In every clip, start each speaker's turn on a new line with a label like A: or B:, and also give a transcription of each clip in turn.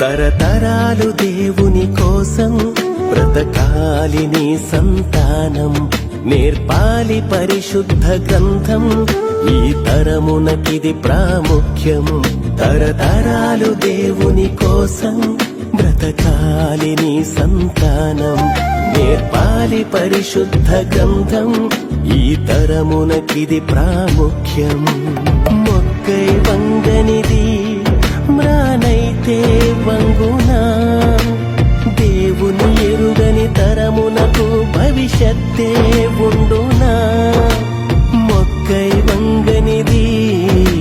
A: తరతరాలు దేవుని కోసం బ్రతకాలి నీ సంతానం నేర్పాలి పరిశుద్ధ గ్రంథం. ఈ తరమునకిది ప్రాముఖ్యం. తరతరాలు దేవుని కోసం బ్రతకాలి నీ సంతానం నేర్పాలి పరిశుద్ధ గ్రంథం. ఈ తరమునకిది ప్రాముఖ్యం. మొక్కై వంగని వంగునా దేవుని ఎరుగని తరమునకు భవిష్యత్తే ఉండునా? మొక్కై వంగనిది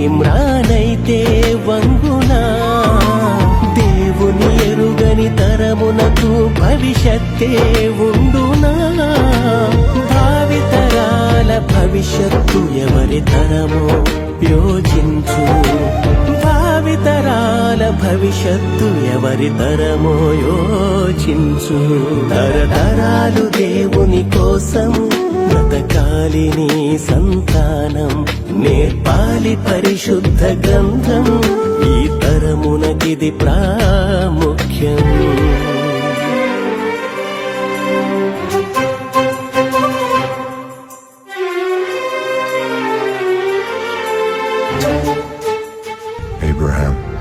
A: మ్రానైతే వంగునా? దేవుని ఎరుగని తరమునకు భవిష్యత్తే ఉండునా? భావితరాల భవిష్యత్తు ఎవరి తరము? యోచించు భవిష్యత్తు ఎవరి తరమో యోచించు. తరతరాలు దేవుని కోసం బ్రతకాలి నీ సంతానం. నేర్పాలి పరిశుద్ధ గ్రంథం. ఈ తరమునకిది ప్రాముఖ్యం. Abraham.